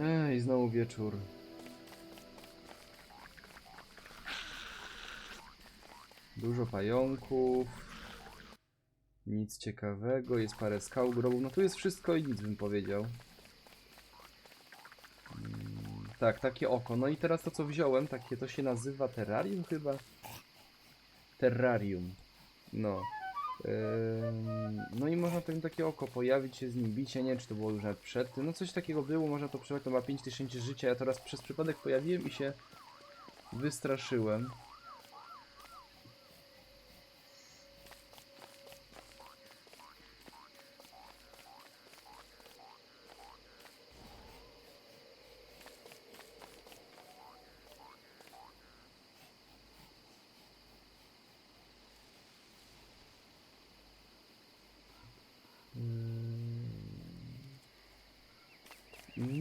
Ej, znowu wieczór. Dużo pająków. Nic ciekawego, jest parę skał grobów. No tu jest wszystko i nic bym powiedział. Mm, Tak, takie oko. No i teraz to co wziąłem, takie to się nazywa terrarium chyba? Terrarium. No. No i można tam takie oko pojawić się z nim bicie, nie wiem czy to było już nawet przed tym, no coś takiego było, można to przebrać, to ma 5000 życia, ja to raz przez przypadek pojawiłem i się wystraszyłem.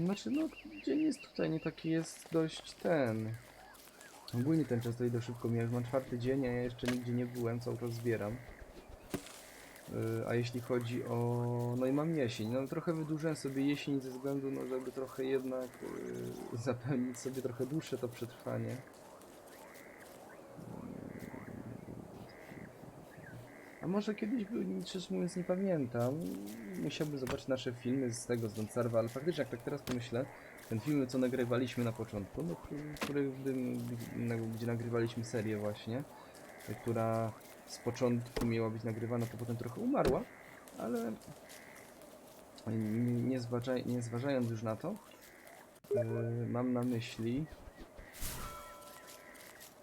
Znaczy, no, dzień jest tutaj, nie taki jest dość ten. Ogólnie ten czas idę szybko już mam czwarty dzień, a ja jeszcze nigdzie nie byłem, cały czas zbieram. Yy, A jeśli chodzi o... No i mam jesień, no trochę wydłużyłem sobie jesień ze względu, no żeby trochę jednak yy, zapewnić sobie trochę dłuższe to przetrwanie. A może kiedyś był, szczerze mówiąc nie pamiętam. Musiałbym zobaczyć nasze filmy z tego, z Doncarwa, ale faktycznie jak tak teraz pomyślę, ten film co nagrywaliśmy na początku, no, który- gdzie nagrywaliśmy serię właśnie, która z początku miała być nagrywana, to potem trochę umarła, ale nie, zważaj, nie zważając już na to, yy, mam na myśli,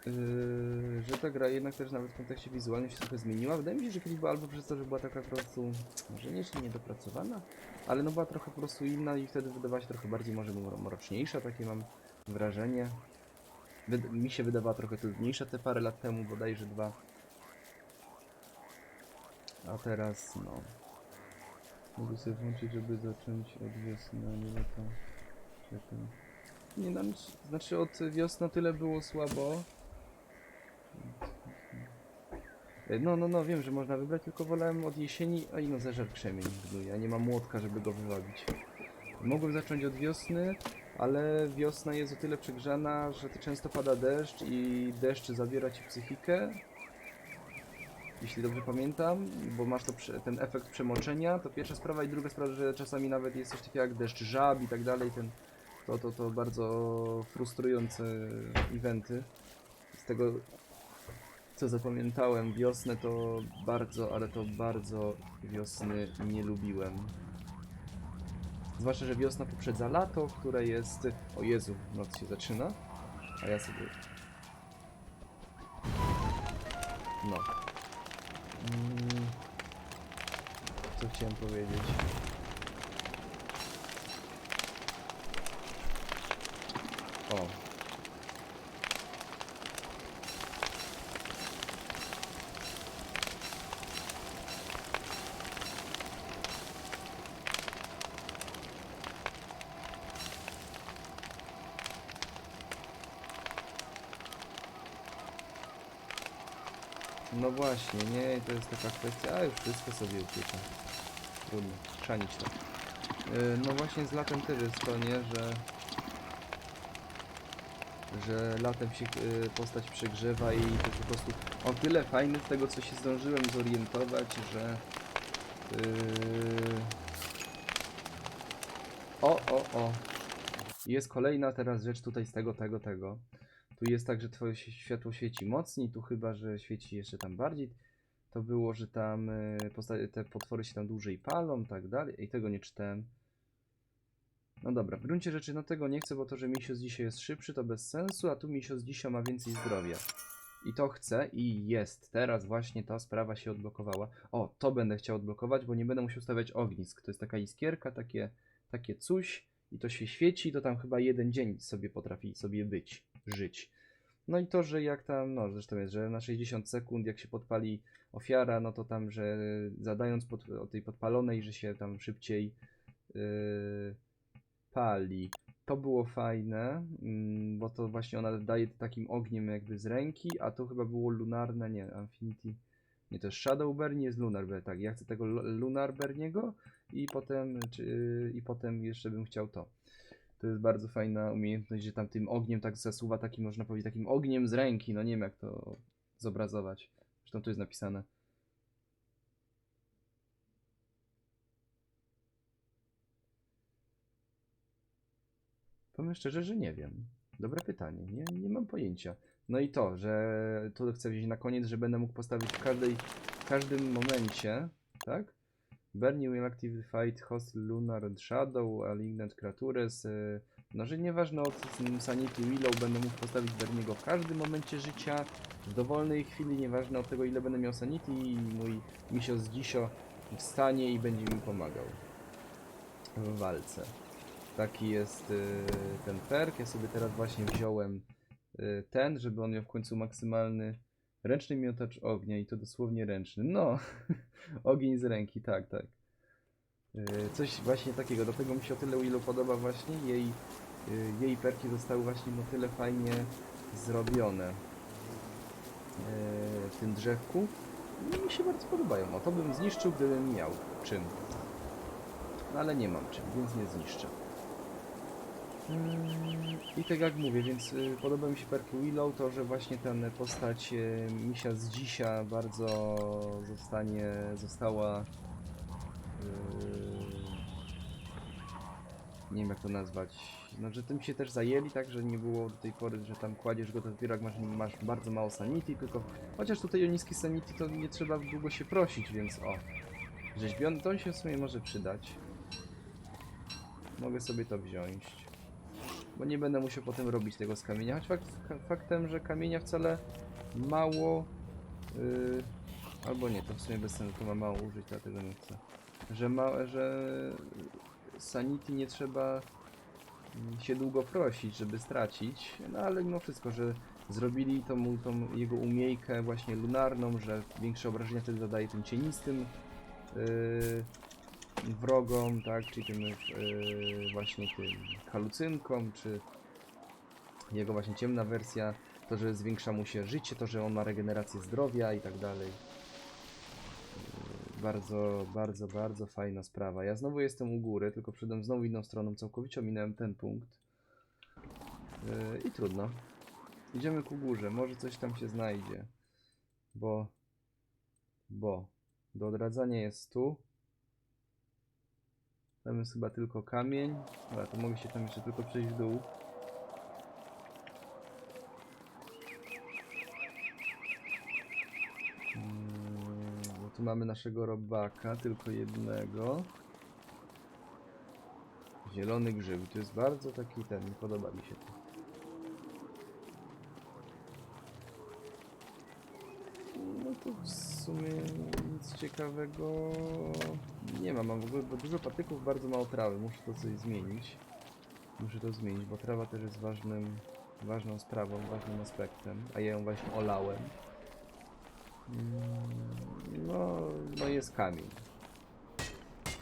Yy, że ta gra jednak też nawet w kontekście wizualnym się trochę zmieniła. Wydaje mi się, że kiedyś była albo przez to, że była taka po prostu, może nie, czy niedopracowana, ale no była trochę po prostu inna i wtedy wydawała się trochę bardziej może mro- mroczniejsza, takie mam wrażenie. Wyd mi się wydawała trochę trudniejsza te parę lat temu, bodajże dwa. A teraz, no. Mogę sobie włączyć, żeby zacząć od wiosny, a nie lata. Nie, no, znaczy od wiosny tyle było słabo. E, No, no, no, wiem, że można wybrać, tylko wolałem od jesieni, a i no zeżar krzemień ja nie mam młotka, żeby go wywabić. Mogłem zacząć od wiosny, ale wiosna jest o tyle przegrzana, że to często pada deszcz i deszcz zabiera ci psychikę. Jeśli dobrze pamiętam, bo masz to ten efekt przemoczenia, to pierwsza sprawa i druga sprawa, że czasami nawet jest coś takiego jak deszcz żab i tak dalej, ten, to, to, to bardzo frustrujące eventy. Z tego co zapamiętałem, wiosnę to bardzo, ale to bardzo wiosny nie lubiłem. Zwłaszcza, że wiosna poprzedza lato, które jest... O Jezu, noc się zaczyna, a ja sobie... No. Mm. Co chciałem powiedzieć? O, No właśnie, nie, to jest taka kwestia, a już wszystko sobie upieczę. Trudno, chrzanić to. Yy, no właśnie z latem też jest to, nie, że... Że latem się yy, postać przegrzewa i to po prostu... O tyle fajny z tego, co się zdążyłem zorientować, że... Yy... O, o, o. Jest kolejna teraz rzecz tutaj z tego, tego, tego. Tu jest tak, że twoje światło świeci mocniej, tu chyba, że świeci jeszcze tam bardziej. To było, że tam posta- te potwory się tam dłużej palą, tak dalej. I tego nie czytałem. No dobra, w gruncie rzeczy no tego nie chcę, bo to, że Misio z dzisiaj jest szybszy, to bez sensu, a tu Misio z dzisiaj ma więcej zdrowia. I to chcę i jest. Teraz właśnie ta sprawa się odblokowała. O, to będę chciał odblokować, bo nie będę musiał stawiać ognisk. To jest taka iskierka, takie, takie coś i to się świeci, to tam chyba jeden dzień sobie potrafi sobie być, żyć. No i to, że jak tam, no zresztą jest, że na 60 sekund jak się podpali ofiara, no to tam, że zadając pod, o tej podpalonej, że się tam szybciej yy, pali. To było fajne, mm, bo to właśnie ona daje takim ogniem jakby z ręki, a to chyba było lunarne, nie, Infinity. Nie, to jest Shadow Burn, jest Lunar Burn, tak, ja chcę tego Lu- Lunar Burniego i potem, czy, i potem jeszcze bym chciał to. To jest bardzo fajna umiejętność, że tam tym ogniem tak zasuwa takim, można powiedzieć, takim ogniem z ręki. No nie wiem jak to zobrazować. Zresztą tu jest napisane. Powiem szczerze, że nie wiem. Dobre pytanie. Nie, nie mam pojęcia. No i to, że tu chcę wziąć na koniec, że będę mógł postawić w każdej, w każdym momencie, tak? Bernie will active fight hostile lunar shadow, alignant creatures. y, No, że nieważne od Sanity Willow będę mógł postawić Berniego w każdym momencie życia, w dowolnej chwili, nieważne od tego ile będę miał Sanity i mój misio z Dzisio wstanie i będzie mi pomagał w walce. Taki jest y, ten perk. Ja sobie teraz właśnie wziąłem y, ten, żeby on miał w końcu maksymalny ręczny miotacz ognia i to dosłownie ręczny. No, ogień z ręki, tak, tak. Y, coś właśnie takiego. Do tego mi się o tyle Willow podoba właśnie. Jej, y, jej perki zostały właśnie na tyle fajnie zrobione y, w tym drzewku. I mi się bardzo podobają. O, to bym zniszczył, gdybym miał czym. No, ale nie mam czym, więc nie zniszczę. Mm, I tak jak mówię, więc y, podoba mi się perk Willow, to że właśnie ten postać y, misia z dzisia bardzo zostanie, została y, nie wiem jak to nazwać, no że tym się też zajęli, tak, że nie było do tej pory, że tam kładziesz go to dopiero jak masz, masz bardzo mało sanity, tylko chociaż tutaj o niski sanity to nie trzeba długo się prosić, więc o, rzeźbiony to się w sumie może przydać. Mogę sobie to wziąć. Bo nie będę musiał potem robić tego z kamienia. Choć fakt, faktem, że kamienia wcale mało. Yy, albo nie, to w sumie bez sensu, to ma mało użyć, dlatego nie chcę. Że, ma, że Sanity nie trzeba mm, się długo prosić, żeby stracić. No ale mimo wszystko, że zrobili tą, tą jego umiejkę właśnie lunarną, że większe obrażenia wtedy zadaje tym cienistym. Yy, wrogom, tak, tym yy, właśnie tym halucynkom, czy jego właśnie ciemna wersja, to, że zwiększa mu się życie, to, że on ma regenerację zdrowia i tak dalej. Yy, Bardzo, bardzo, bardzo fajna sprawa. Ja znowu jestem u góry, tylko przyszedłem znowu inną stroną, całkowicie ominąłem ten punkt. Yy, I trudno. Idziemy ku górze, może coś tam się znajdzie. Bo... Bo... Do odradzania jest tu. Tam jest chyba tylko kamień. Dobra, to mogę się tam jeszcze tylko przejść w dół. Mm, Bo tu mamy naszego robaka, tylko jednego. Zielony grzyb. To jest bardzo taki ten, podoba mi się to. No to w sumie ciekawego nie ma. Mam w ogóle dużo patyków, bardzo mało trawy. Muszę to coś zmienić. Muszę to zmienić, bo trawa też jest ważnym, ważną sprawą, ważnym aspektem, a ja ją właśnie olałem. Mm, No, no jest kamień.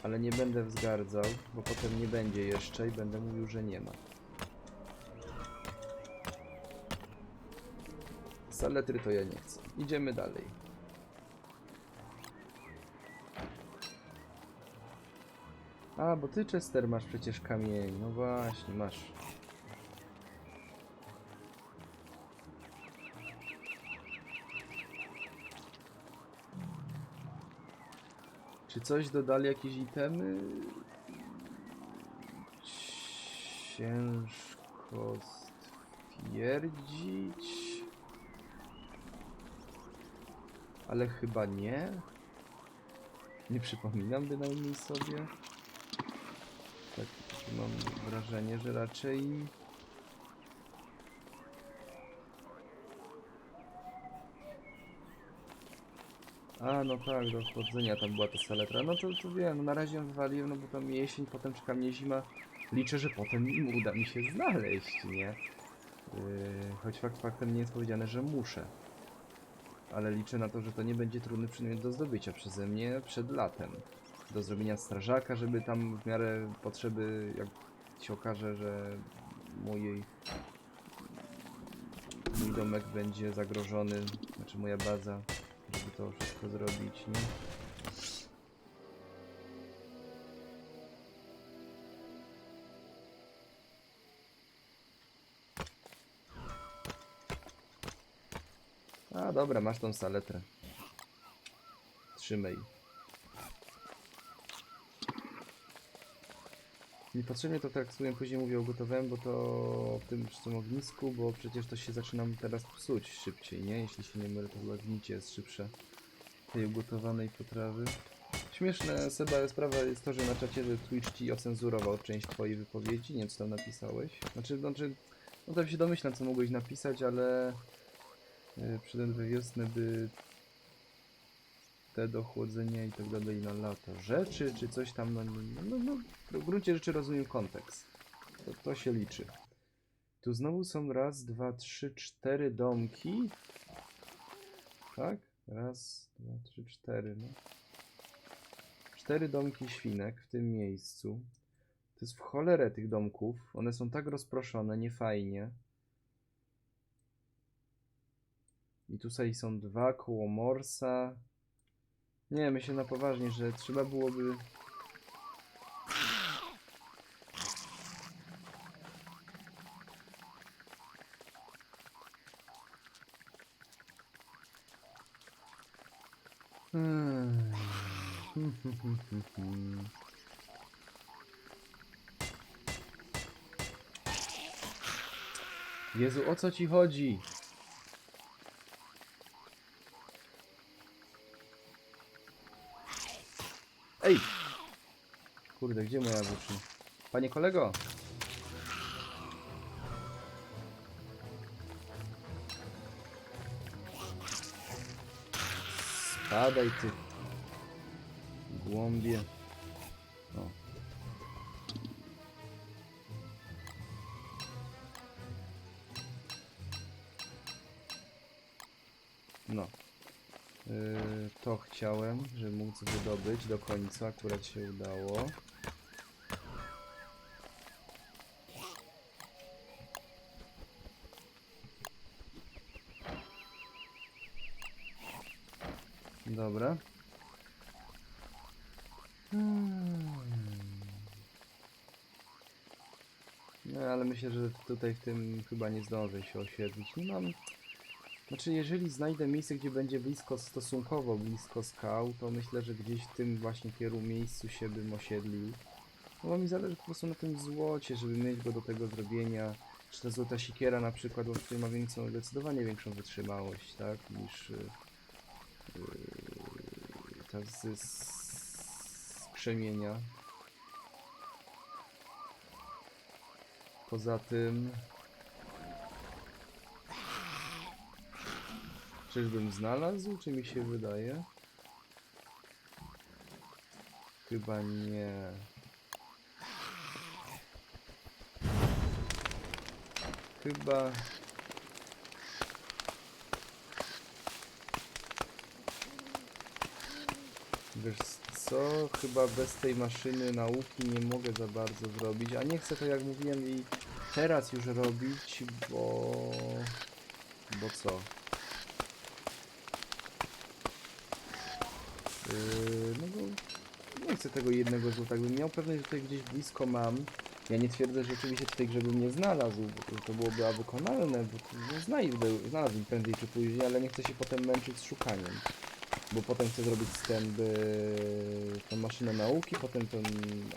Ale nie będę wzgardzał, bo potem nie będzie jeszcze i będę mówił, że nie ma. Saletry to ja nie chcę. Idziemy dalej. A, bo ty Chester masz przecież kamień. No właśnie, masz. Czy coś dodali jakieś itemy? Ciężko stwierdzić. Ale chyba nie. Nie przypominam bynajmniej sobie. Mam wrażenie, że raczej. A, no tak, do chłodzenia tam była ta saletra. No to, to wiem, no na razie ją wywaliłem, no bo tam jesień, potem czeka mnie zima. Liczę, że potem uda mi się znaleźć, nie? Yy, choć fakt faktem nie jest powiedziane, że muszę. Ale liczę na to, że to nie będzie trudny przedmiot do zdobycia przeze mnie przed latem do zrobienia strażaka, żeby tam w miarę potrzeby, jak się okaże, że mojej mój domek będzie zagrożony, znaczy moja baza, żeby to wszystko zrobić, nie? A dobra, masz tą saletrę. Trzymaj. Niepotrzebnie to sobie później mówię ugotowałem, bo to w tym przy ognisku, bo przecież to się zaczyna teraz psuć szybciej, nie? Jeśli się nie mylę, to chyba gnicie jest szybsze tej ugotowanej potrawy. Śmieszne, Seba, sprawa jest to, że na czacie, że Twitch ci ocenzurował część twojej wypowiedzi, nie wiem co tam napisałeś. Znaczy, znaczy, no tam się domyślam co mogłeś napisać, ale yy, przed we wiosnę by te do chłodzenia i tak dalej na lato rzeczy, czy coś tam, no, no, no, no w gruncie rzeczy rozumiem kontekst. To, to się liczy. Tu znowu są raz, dwa, trzy, cztery domki. Tak? Raz, dwa, trzy, cztery, no. Cztery domki świnek w tym miejscu. To jest w cholerę tych domków. One są tak rozproszone, niefajnie. I tutaj są dwa koło Morsa. Nie, myślę na poważnie, że trzeba byłoby... Hmm. Jezu, o co ci chodzi? Ej! Kurde, gdzie moja włócznia? Panie kolego! Spadaj ty. Głąbie. Chciałem, żeby móc wydobyć do końca, akurat się udało. Dobra. Hmm. No ale myślę, że tutaj w tym chyba nie zdążę się osiedlić. Nie mam... Znaczy, jeżeli znajdę miejsce, gdzie będzie blisko, stosunkowo blisko skał, to myślę, że gdzieś w tym właśnie kierunku miejscu się bym osiedlił. No bo mi zależy po prostu na tym złocie, żeby mieć go do tego zrobienia. Czy ta złota sikiera na przykład, bo tutaj ma większą, zdecydowanie większą wytrzymałość, tak, niż yy, yy, ta z, z krzemienia. Poza tym... Czyżbym znalazł, czy mi się wydaje? Chyba nie. Chyba... Wiesz co? Chyba bez tej maszyny nauki nie mogę za bardzo zrobić, a nie chcę to jak mówiłem i teraz już robić, bo... Bo co? No bo nie chcę tego jednego złota. Gdybym miał pewność, że tutaj gdzieś blisko mam. Ja nie twierdzę, że oczywiście tutaj grzebym nie znalazł, bo to- byłoby wykonalne, bo znajdę, znalazłbym prędzej czy później, ale nie chcę się potem męczyć z szukaniem. Bo potem chcę zrobić wstęp yy, tą maszynę nauki, potem ten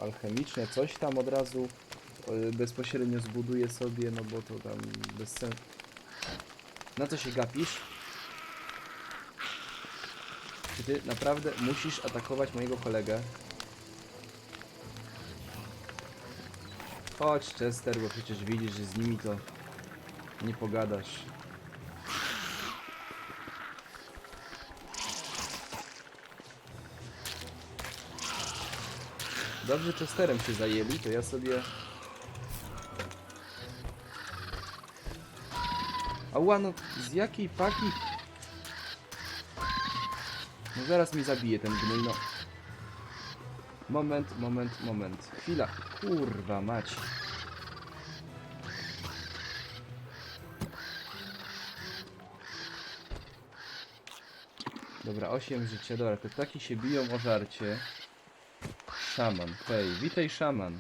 alchemiczne coś tam od razu yy, bezpośrednio zbuduję sobie, no bo to tam bez sensu. Na co się gapisz? Czy ty naprawdę musisz atakować mojego kolegę? Chodź, Chester, bo przecież widzisz, że z nimi to nie pogadasz. Dobrze Chesterem się zajęli, to ja sobie... Ała, no z jakiej paki... Zaraz mi zabije ten gnój, no. Moment, moment, moment. Chwila. Kurwa mać. Dobra, 8 życia. Dobra, te ptaki się biją o żarcie. Szaman. Hej, witaj szaman.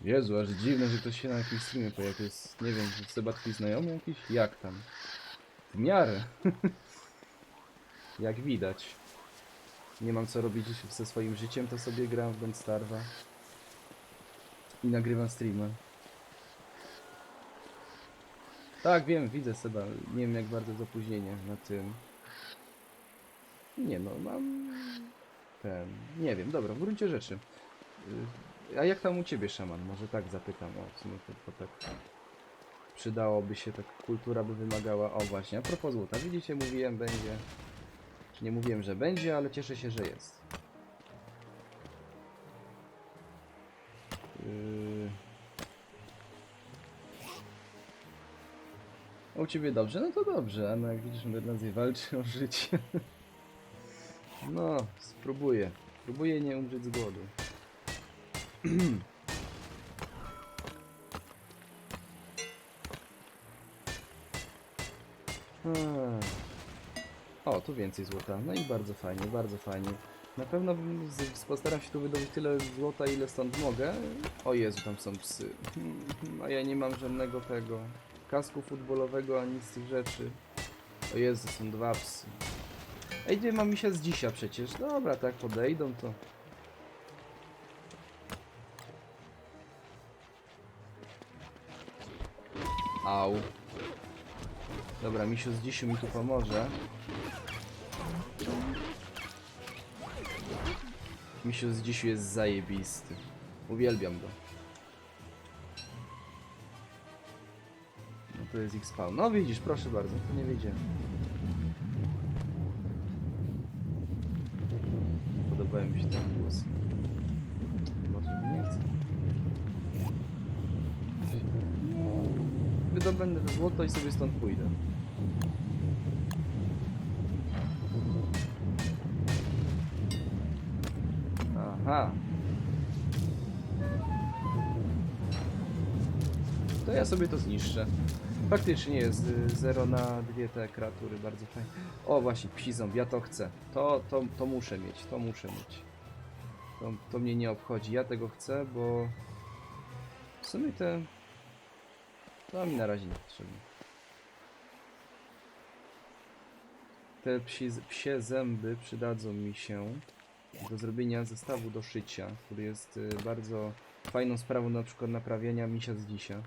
Jezu, aż dziwne, że ktoś się na jakimś streamie pojawił. Jest, nie wiem, Seba twój znajomy jakiś? Jak tam? Miarę. Jak widać. Nie mam co robić ze swoim życiem, to sobie gram w Don't Starve'a. I nagrywam streama. Tak, wiem, widzę Seba. Nie wiem jak bardzo jest opóźnienie na tym. Nie no, mam ten. Nie wiem, dobra, w gruncie rzeczy. Y, A jak tam u ciebie szaman? Może tak zapytam. O, w sumie tak. Przydałoby się, tak kultura by wymagała. O właśnie, a propos złota. Widzicie, mówiłem, będzie. Czy nie mówiłem, że będzie, ale cieszę się, że jest. Yy... U ciebie dobrze? No to dobrze, a no jak widzisz, Mednazy walczy o życie. No, spróbuję. Spróbuję nie umrzeć z głodu. Hmm. O, tu więcej złota. No i bardzo fajnie, bardzo fajnie. Na pewno postaram się tu wydobyć tyle złota, ile stąd mogę. O Jezu, tam są psy. Hmm, A ja nie mam żadnego tego kasku futbolowego, ani z tych rzeczy. O Jezu, są dwa psy. Ej, nie mam się z dzisiaj przecież. Dobra, tak podejdą to. Au. Dobra, misiu z dzisiu mi tu pomoże. Misiu z dzisiu jest zajebisty. Uwielbiam go. No to jest ich spawn. No widzisz, proszę bardzo, to nie wiedziałem. Złoto i sobie stąd pójdę. Aha. To ja sobie to zniszczę. Faktycznie jest 0 na dwie te kreatury, bardzo fajnie. O właśnie, psi zombie, ja to chcę. To, to, to muszę mieć, to muszę mieć. To, to mnie nie obchodzi, ja tego chcę, bo... W sumie te... To mi na razie nie potrzebne. Te psi, psie zęby przydadzą mi się do zrobienia zestawu do szycia, który jest y, bardzo fajną sprawą na przykład naprawiania misia z dzisiaj.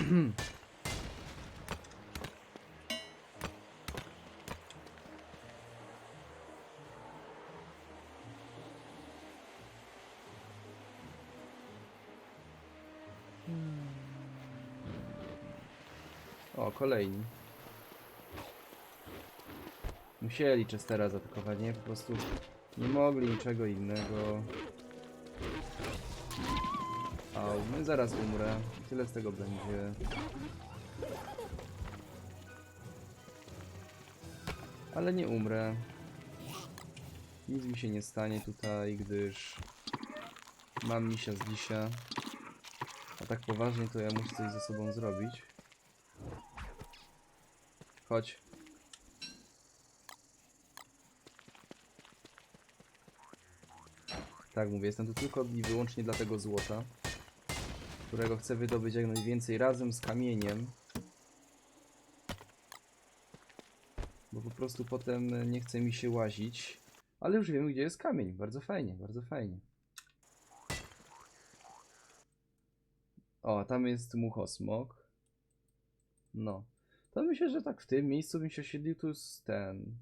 kolejni. Musieli Chestera zaatakować, nie? Po prostu nie mogli niczego innego. Au, no zaraz umrę. Tyle z tego będzie. Ale nie umrę. Nic mi się nie stanie tutaj, gdyż mam misia z dzisiaj. A tak poważnie to ja muszę coś ze sobą zrobić. Chodź. Tak mówię, jestem tu tylko i wyłącznie dla tego złota, którego chcę wydobyć jak najwięcej razem z kamieniem. Bo po prostu potem nie chce mi się łazić. Ale już wiemy, gdzie jest kamień. Bardzo fajnie, bardzo fajnie. O, tam jest muchosmok. No. To myślę, że tak w tym miejscu bym się osiedlił. Tu jest ten.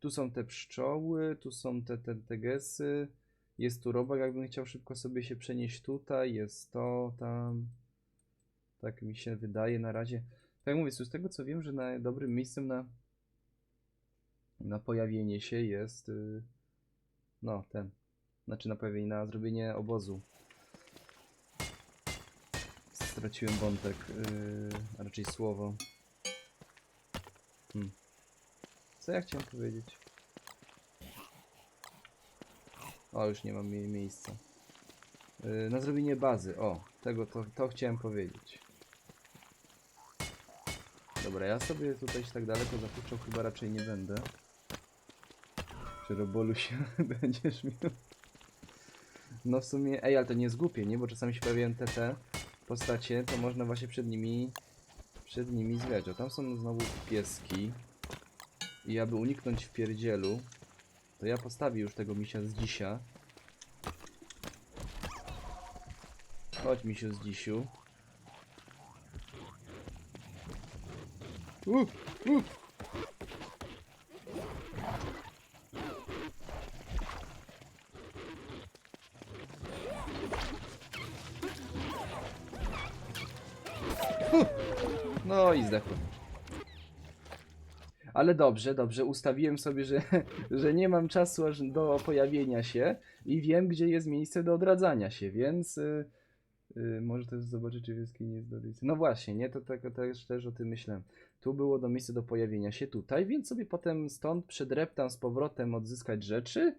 Tu są te pszczoły, tu są te, te, te gesy. Jest tu robak, jakbym chciał szybko sobie się przenieść tutaj. Jest to, tam. Tak mi się wydaje na razie. Tak jak mówię, z tego co wiem, że na dobrym miejscem na, na pojawienie się jest. y, No, ten. Znaczy na pojawienie, na zrobienie obozu. Straciłem wątek, yy, a raczej słowo. Hmm. Co ja chciałem powiedzieć? O, już nie mam mie miejsca. Yy, na zrobienie bazy. O, tego to, to chciałem powiedzieć. Dobra, ja sobie tutaj się tak daleko zapuszczał chyba raczej nie będę. Czy robolu się będziesz miał? No w sumie, ej, ale to nie jest głupie, nie? Bo czasami się pojawiają te postacie, to można właśnie przed nimi, przed nimi. O, tam są znowu pieski. I aby uniknąć w pierdzielu, to ja postawię już tego misia z dzisia. Chodź misiu z dzisiu. Uh, uh. I zdechłem. Ale dobrze, dobrze, ustawiłem sobie, że, że nie mam czasu aż do pojawienia się i wiem, gdzie jest miejsce do odradzania się, więc y, y, może też zobaczyć, czy w jaskini jest do. No właśnie, nie, to tak też, też o tym myślałem. Tu było do miejsca do pojawienia się tutaj, więc sobie potem stąd przedreptam z powrotem odzyskać rzeczy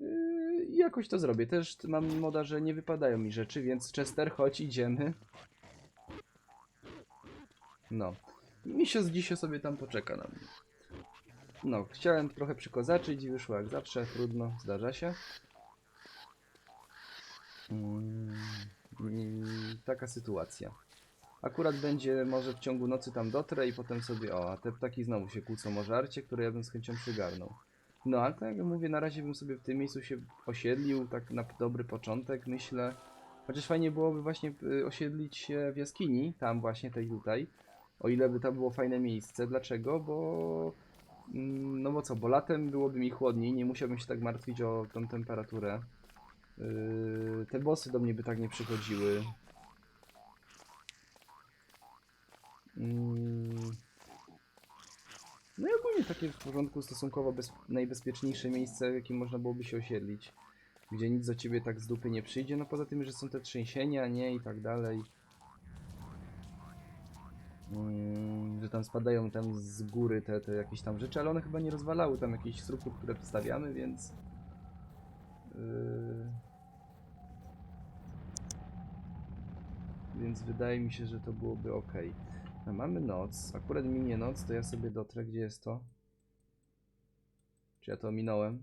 yy, i jakoś to zrobię. Też mam moda, że nie wypadają mi rzeczy, więc Chester, chodź, idziemy. No. Misio z dzisiaj sobie tam poczeka na mnie. No, chciałem trochę przykozaczyć i wyszło jak zawsze, trudno, zdarza się. Mm, mm, taka sytuacja. Akurat będzie, może w ciągu nocy tam dotrę i potem sobie, o, a te ptaki znowu się kłócą o żarcie, które ja bym z chęcią przygarnął. No, ale tak jak mówię, na razie bym sobie w tym miejscu się osiedlił, tak na dobry początek, myślę. Chociaż fajnie byłoby właśnie y, osiedlić się w jaskini, tam właśnie, tej tutaj. O ile by to było fajne miejsce. Dlaczego? Bo... mm, No bo co, bo latem byłoby mi chłodniej, nie musiałbym się tak martwić o tą temperaturę. Yy, te bossy do mnie by tak nie przychodziły. Mm. No i ogólnie takie w porządku stosunkowo bez, najbezpieczniejsze miejsce, w jakim można byłoby się osiedlić. Gdzie nic do ciebie tak z dupy nie przyjdzie, no poza tym, że są te trzęsienia, nie, i tak dalej. Mm, że tam spadają tam z góry te, te jakieś tam rzeczy, ale one chyba nie rozwalały tam jakichś struktur, które wstawiamy, więc... Yy... Więc wydaje mi się, że to byłoby ok. No, mamy noc. Akurat minie noc, to ja sobie dotrę. Gdzie jest to? Czy ja to ominąłem?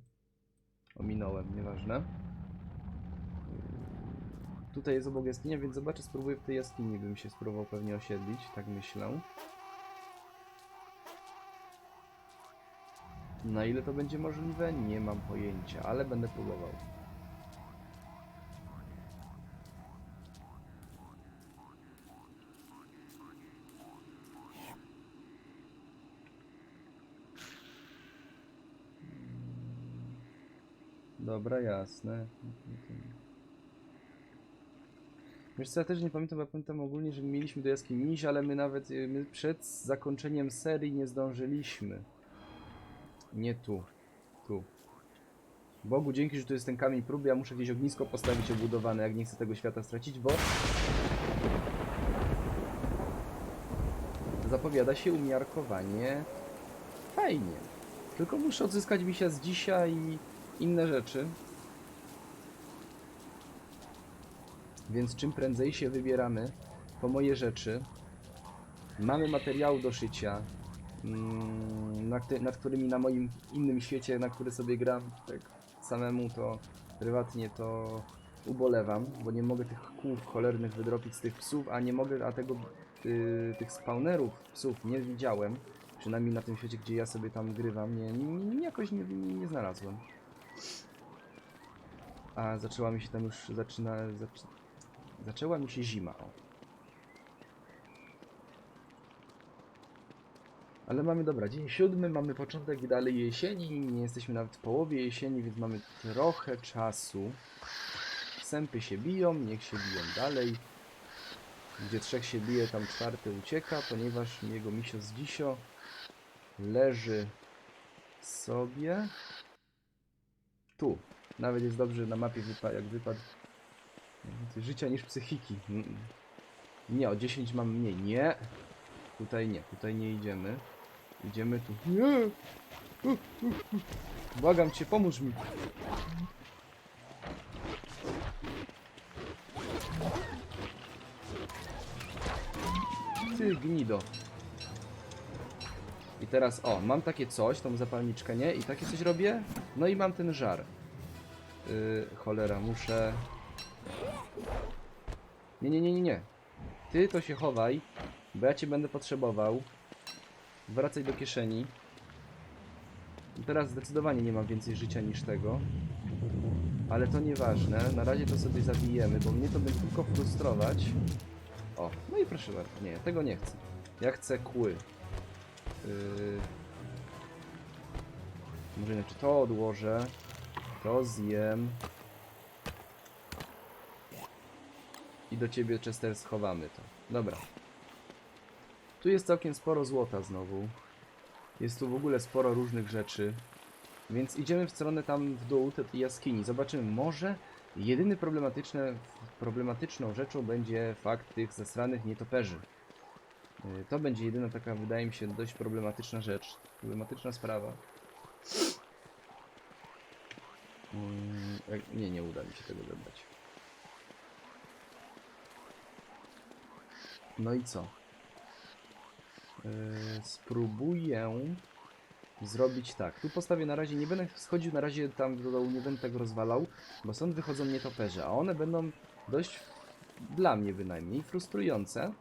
Ominąłem, nieważne. Tutaj jest obok jaskinia, więc zobaczę, spróbuję w tej jaskini, bym się spróbował pewnie osiedlić, tak myślę. Na ile to będzie możliwe? Nie mam pojęcia, ale będę próbował. Dobra, jasne. Wiesz co, ja też nie pamiętam, bo pamiętam ogólnie, że mieliśmy do jaskini iść, ale my nawet y, my przed zakończeniem serii nie zdążyliśmy. Nie tu. Tu. Bogu dzięki, że tu jest ten kamień próby, ja muszę gdzieś ognisko postawić obudowane, jak nie chcę tego świata stracić, bo... Zapowiada się umiarkowanie fajnie. Tylko muszę odzyskać misia z dzisiaj i inne rzeczy. Więc czym prędzej się wybieramy po moje rzeczy. Mamy materiału do szycia, mm, nad, którymi na moim innym świecie, na który sobie gram tak samemu, to prywatnie to ubolewam, bo nie mogę tych kłów cholernych wydropić z tych psów, a nie mogę, a tego y, tych spawnerów psów nie widziałem. Przynajmniej na tym świecie, gdzie ja sobie tam grywam, nie, nie, jakoś nie, nie, znalazłem. A zaczęła mi się tam już, zaczyna, zaczy, zaczęła mi się zima, o. Ale mamy, dobra, dzień siódmy, mamy początek dalej jesieni, nie jesteśmy nawet w połowie jesieni, więc mamy trochę czasu. Sępy się biją, niech się biją dalej. Gdzie trzech się bije, tam czwarty ucieka, ponieważ jego misio z dzisio leży sobie tu. Nawet jest dobrze na mapie wypa jak wypadł Więcej życia niż psychiki. Mm. Nie, o 10 mam mniej. Nie. Tutaj nie, tutaj nie idziemy. Idziemy tu. Nie! Błagam cię, pomóż mi. Ty gnido. I teraz, o, mam takie coś, tą zapalniczkę, nie? I takie coś robię. No i mam ten żar. Yy, cholera, muszę... Nie, nie, nie, nie, nie. Ty to się chowaj, bo ja cię będę potrzebował. Wracaj do kieszeni. Teraz zdecydowanie nie mam więcej życia niż tego. Ale to nieważne, na razie to sobie zabijemy, bo mnie to będzie tylko frustrować. O, no i proszę bardzo, nie, tego nie chcę. Ja chcę kły. Yy... Może inaczej, to odłożę, to zjem. I do ciebie, Chester, schowamy to. Dobra. Tu jest całkiem sporo złota znowu. Jest tu w ogóle sporo różnych rzeczy. Więc idziemy w stronę tam w dół tej jaskini. Zobaczymy, może jedyny problematyczne, problematyczną rzeczą będzie fakt tych zasranych nietoperzy. Yy, To będzie jedyna taka, wydaje mi się, dość problematyczna rzecz. Problematyczna sprawa. Mm, jak- Nie, nie uda mi się tego zebrać. No i co? Yy, spróbuję zrobić tak. Tu postawię na razie, nie będę schodził na razie tam do dołu, nie będę tego rozwalał, bo stąd wychodzą nietoperze, a one będą dość, dla mnie bynajmniej, frustrujące.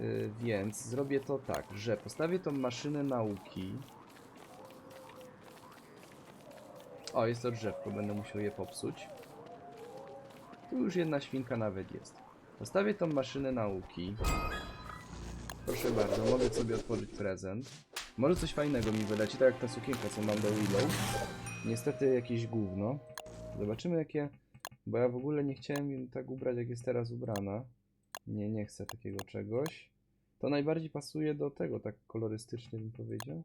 Yy, więc zrobię to tak, że postawię tą maszynę nauki. O, jest to drzewko, będę musiał je popsuć. Tu już jedna świnka nawet jest. Postawię tą maszynę nauki. Proszę bardzo, mogę sobie otworzyć prezent. Może coś fajnego mi wyleci, tak jak ta sukienka, co mam do Willow. Niestety jakieś gówno. Zobaczymy jakie... Bo ja w ogóle nie chciałem tak ubrać, jak jest teraz ubrana. Nie, nie chcę takiego czegoś. To najbardziej pasuje do tego, tak kolorystycznie bym powiedział.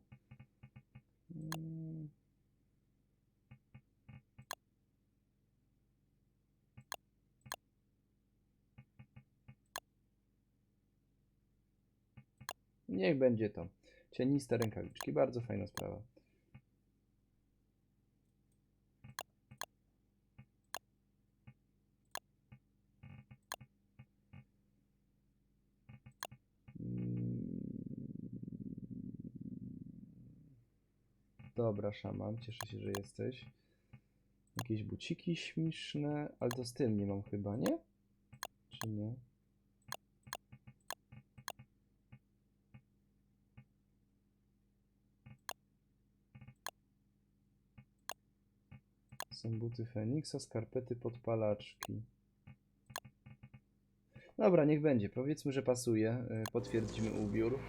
Niech będzie to. Cieniste rękawiczki, bardzo fajna sprawa. Mm. Dobra, szaman, cieszę się, że jesteś. Jakieś buciki śmieszne, ale to z tym nie mam chyba, nie? Czy nie? Są buty Feniksa, skarpety podpalaczki. Dobra, niech będzie. Powiedzmy, że pasuje. Y, Potwierdzimy ubiór.